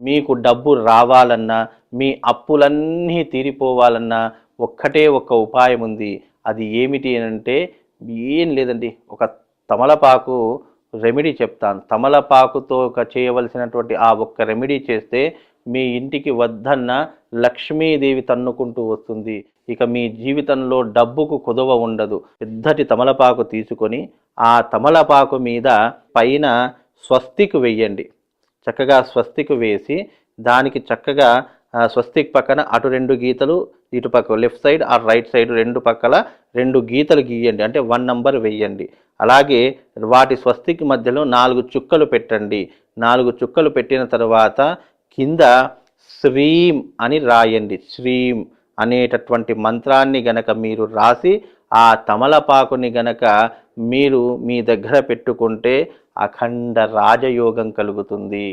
మీకు డబ్బు రావాలన్నా మీ అప్పులన్నీ తీరిపోవాలన్నా ఒక్కటే ఒక్క ఉపాయం ఉంది. అది ఏమిటి అని అంటే ఏం లేదండి. ఒక తమలపాకు రెమెడీ చెప్తాను. తమలపాకుతో ఒక చేయవలసినటువంటి ఆ ఒక్క రెమెడీ చేస్తే మీ ఇంటికి వద్దన్న లక్ష్మీదేవి తన్నుకుంటూ వస్తుంది. ఇక మీ జీవితంలో డబ్బుకు కుదవ ఉండదు. పెద్దటి తమలపాకు తీసుకొని ఆ తమలపాకు మీద పైన స్వస్తికి వెయ్యండి. చక్కగా స్వస్తికి వేసి దానికి చక్కగా స్వస్తిక్ పక్కన అటు రెండు గీతలు ఇటు పక్క లెఫ్ట్ సైడ్ ఆ రైట్ సైడ్ రెండు పక్కల రెండు గీతలు గీయండి. అంటే వన్ నంబర్ వెయ్యండి అలాగే వాటి స్వస్తిక్ మధ్యలో నాలుగు చుక్కలు పెట్టండి. నాలుగు చుక్కలు పెట్టిన తర్వాత కింద శ్రీం అని రాయండి. శ్రీం. అనేటటువంటి మంత్రాన్ని గనక మీరు రాసి ఆ తమలపాకుని గనక మీరు మీ దగ్గర పెట్టుకుంటే అఖండ రాజయోగం కలుగుతుంది.